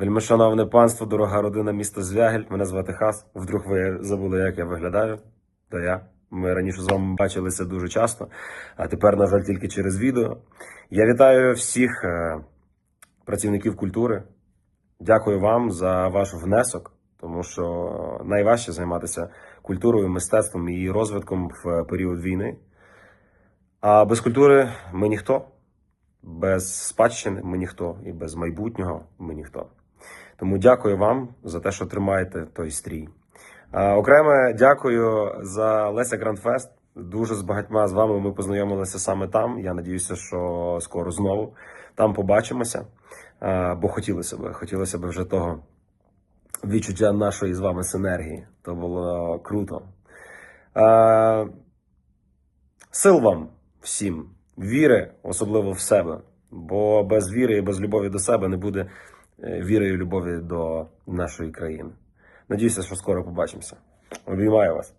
Вельмишановне панство, дорога родина міста Звягель. Мене звати Хас. Вдруг ви забули, як я виглядаю. То я. Ми раніше з вами бачилися дуже часто, а тепер, на жаль, тільки через відео. Я вітаю всіх е, працівників культури. Дякую вам за ваш внесок, тому що найважче займатися культурою, мистецтвом і розвитком в період війни. А без культури ми ніхто. Без спадщини ми ніхто, і без майбутнього ми ніхто. Тому дякую вам за те, що тримаєте той стрій. А, окреме дякую за Леся Грандфест. Дуже з багатьма з вами ми познайомилися саме там. Я надіюся, що скоро знову там побачимося. Бо хотілося б, хотілося б вже того відчуття нашої з вами синергії. То було круто. Сил вам всім, віри, особливо в себе. Бо без віри і без любові до себе не буде віри і любові до нашої країни. Надіюся, що скоро побачимося. Обіймаю вас.